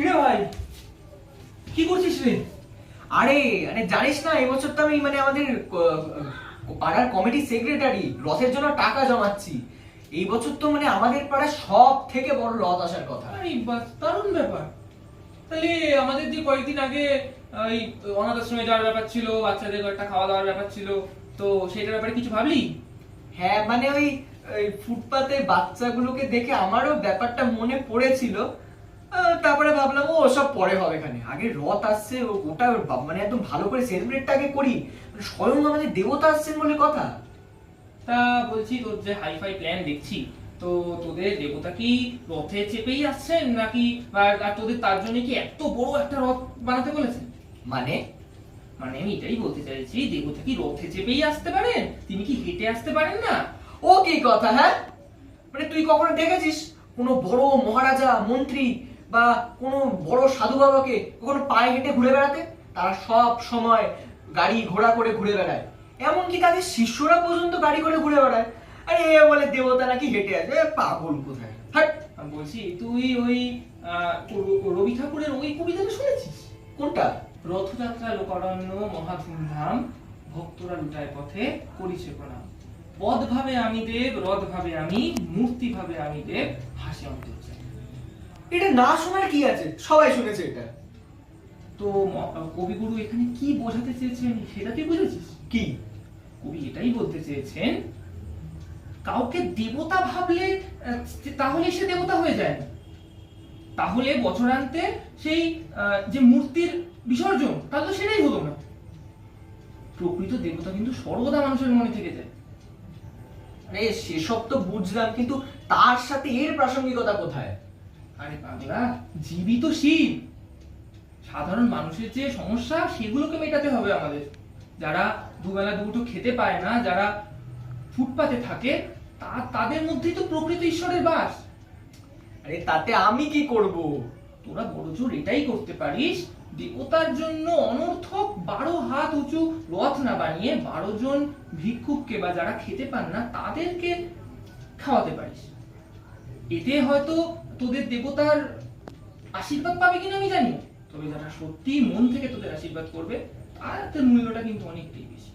কিরে ভাই? কি করছিস রে? আরে আরে জানিস না এবছর তো আমি মানে আমাদের পাড়ার কমিটি সেক্রেটারি রথের জন্য টাকা জমাচ্ছি। এই বছর তো মানে আমাদের পাড়ার সব থেকে বড় রথ আসার কথা। আরে বাস দারুণ ব্যাপার। তাহলে আমাদের যে কয়েকদিন আগে ওই অনাথ আশ্রমে যাওয়ার ব্যাপার ছিল বাচ্চাদের একটা খাওয়া দাওয়ার ব্যাপার ছিল তো সেটার ব্যাপারে কিছু ভাবলি? হ্যাঁ মানে ওই ফুটপাতে বাচ্চাগুলোকে দেখে আমারও ব্যাপারটা মনে পড়েছিল। তারপরে ভাবলাম ও সব পরে হবে এখানে। আগে রথ আসছে ওটা মানে একদম ভালো করে সেলিব্রেটটা আগে করি। মানে স্বয়ং আমাদের দেবতা আসছেন বলে কথা। তা বলছি তোর যে হাইফাই প্ল্যান দেখছি তো তোদের দেবতা কি রথে চেপেই আসছেন নাকি আর তোদের তার জন্য কি এত বড় একটা রথ বানাতে বলেছেন? মানে? মানে আমি এটাই বলতে চাইছি দেবতা কি রথে চেপেই আসতে পারেন? তিনি কি হেঁটে আসতে পারেন না? ও কি কথা হ্যাঁ? মানে তুই কখনো দেখেছিস কোনো বড় মহারাজা মন্ত্রী বা কোনো বড় সাধু বাবাকে কখনো পায়ে হেঁটে ঘুরে বেড়াতে? তারা সব সময় গাড়ি ঘোড়া করে ঘুরে বেড়ায়। এমনকি তাদের শিষ্যরা পর্যন্ত গাড়ি করে ঘুরে বেড়ায়। আরে এ বলে দেবতা নাকি হেঁটে আছে পাগল কোথায়? হাট! আমি বলছি তুই ওই রবি ঠাকুরের ওই কবিতাটা শুনেছিস? কোনটা? রথযাত্রা লোকারণ্য মহা ধুমধাম ভক্তরা লুটায় পথে করিছে প্রণাম। পদ ভাবে আমি দেব রথ ভাবে আমি মূর্তি ভাবে আমি দেব হাসি অন্তর্যামী। এটা না শোনার কি আছে? সবাই শুনেছে এটা। তো কবিগুরু এখানে কি বোঝাতে চেয়েছেন? সেটা তুই বুঝেছিস? কি? কবি এটাই বলতে চেয়েছেন কাউকে দেবতা ভাবলে তাহলে সে দেবতা হয়ে যায়। তাহলে বছরান্তে সেই যে মূর্তির বিসর্জন তাহলে তো সেটাই হলো না। প্রকৃত দেবতা কিন্তু সর্বদা মানুষের মনে থেকে যায়। আরে সেসব তো বুঝলাম কিন্তু তার সাথে এর প্রাসঙ্গিকতা কোথায়? আরে পাগলা জীবিত শিব। সাধারণ মানুষের যে সমস্যা সেগুলোকে মেটাতে হবে আমাদের। যারা দুবেলা দুটো খেতে পায় না যারা ফুটপাতে থাকে তা তাদের মধ্যেই তো প্রকৃত ঈশ্বরের বাস। আরে তাতে আমি কি করব? তোরা বড় জোর এটাই করতে পারিস দেবতার জন্য অনর্থক বারো হাত উঁচু রথ না বানিয়ে বারো জন ভিক্ষুককে বা যারা খেতে পান না তাদেরকে খাওয়াতে পারিস। এতে হয়তো তোদের দেবতার আশীর্বাদ পাবে কিনা আমি জানি। তবে যারা সত্যি মন থেকে তোদের আশীর্বাদ করবে, তাদের মূল্যটা কিন্তু অনেকটাই বেশি